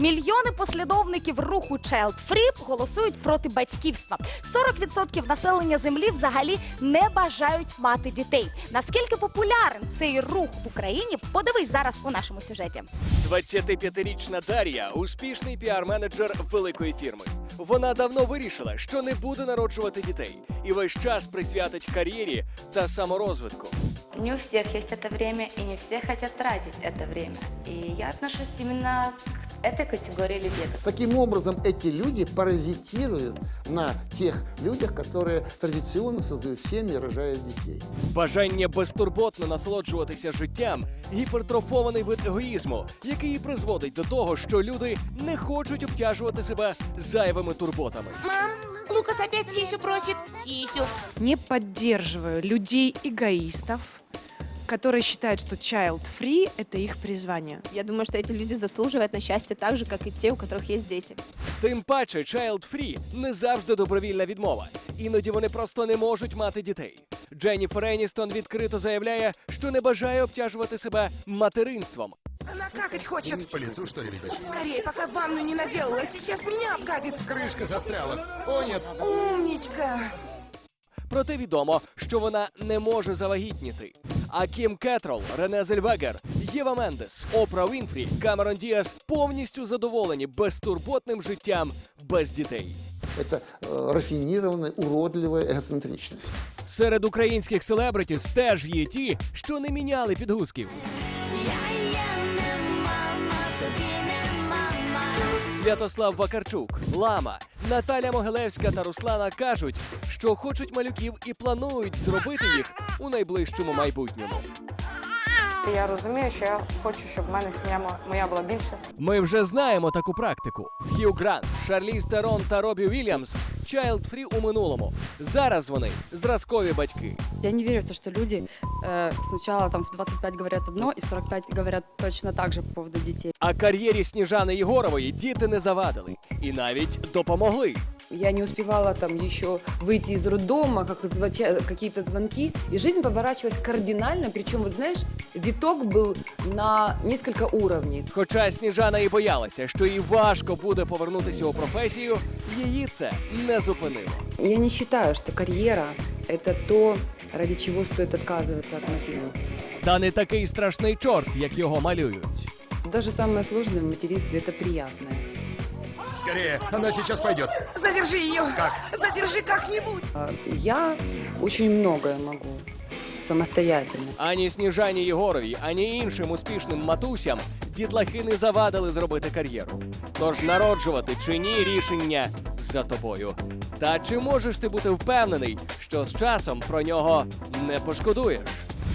Мільйони послідовників руху Child Free голосують проти батьківства. 40% населення землі взагалі не бажають мати дітей. Наскільки популярен цей рух в Україні? Подивись зараз у нашому сюжеті. 25-річна Дар'я успішний піар-менеджер великої фірми. Вона давно вирішила, що не буде народжувати дітей і весь час присвятить кар'єрі та саморозвитку. Не у всех есть это время, и не все хотят тратить это время. И я отношусь именно к этой категории людей. Таким образом, эти люди паразитируют на тех людях, которые традиционно создают семьи и рожают детей. Бажання безтурботно насолоджуватися життям гіпертрофований вид егоїзму, який і призводить до того, що люди не хочуть обтяжувати себе зайвими турботами. Мам, Лукас опять сисю просит. Сисю. не поддерживаю людей-эгоистов, которые считают, что child-free – это их призвание. Я думаю, что эти люди заслуживают на счастье так же, как и те, у которых есть дети. Тим паче, child free не завжди добровільна відмова. Іноді вони просто не можуть мати дітей. Дженніфер Еністон відкрито заявляє, що не бажає обтяжувати себе материнством. Она какать хочет. По лицу, что ли, видать? Скорее, пока ванну не наделала. Сейчас меня обгадит. Крышка застряла. О, нет. Умничка. Проте відомо, що вона не може завагітніти. А Кім Кетрол, Рене Зельвегер, Єва Мендес, Опра Вінфрі, Камерон Діас повністю задоволені безтурботним життям без дітей. Это э, рафинированная, уродливая эгоцентричность. Серед українських селебритіс теж є ті, що не міняли підгузків. Святослав Вакарчук, Лама, Наталя Могилевська та Руслана кажуть, що хочуть малюків і планують зробити їх у найближчому майбутньому. Я розумію, що я хочу, щоб в мене сім'я моя була більше. Ми вже знаємо таку практику. Хью Грант, Шарліз Терон та Робі Вільямс Child Free у минулому. Зараз вони зразкові батьки. Я не верю в то, что люди э, сначала там в 25 говорят одно и 45 говорят точно так же по поводу детей. А кар'єрі Сніжани Єгорової діти не завадили і навіть допомогли Я не успевала там еще выйти из роддома, как звонча- какие-то звонки, и жизнь поворачивалась кардинально, причем, вот знаешь, виток был на несколько уровней. Хоча Сніжана і боялася, що їй важко буде повернутися у професію, її це не зупинило. Я не считаю, что карьера – это то, ради чего стоит отказываться от материнства. Та не такий страшний чорт, як його малюють. Даже самое сложное в материнстве – это приятное. Скорее, она сейчас пойдет. Задержи ее. Как? Задержи как-нибудь. Я очень многое могу самостоятельно. Ані Сніжані Єгоровій, ані іншим успішним матусям дітлахи не завадили зробити кар'єру. Тож народжувати чи ні рішення за тобою. Та чи можеш ти бути впевнений, що з часом про нього не пошкодуєш?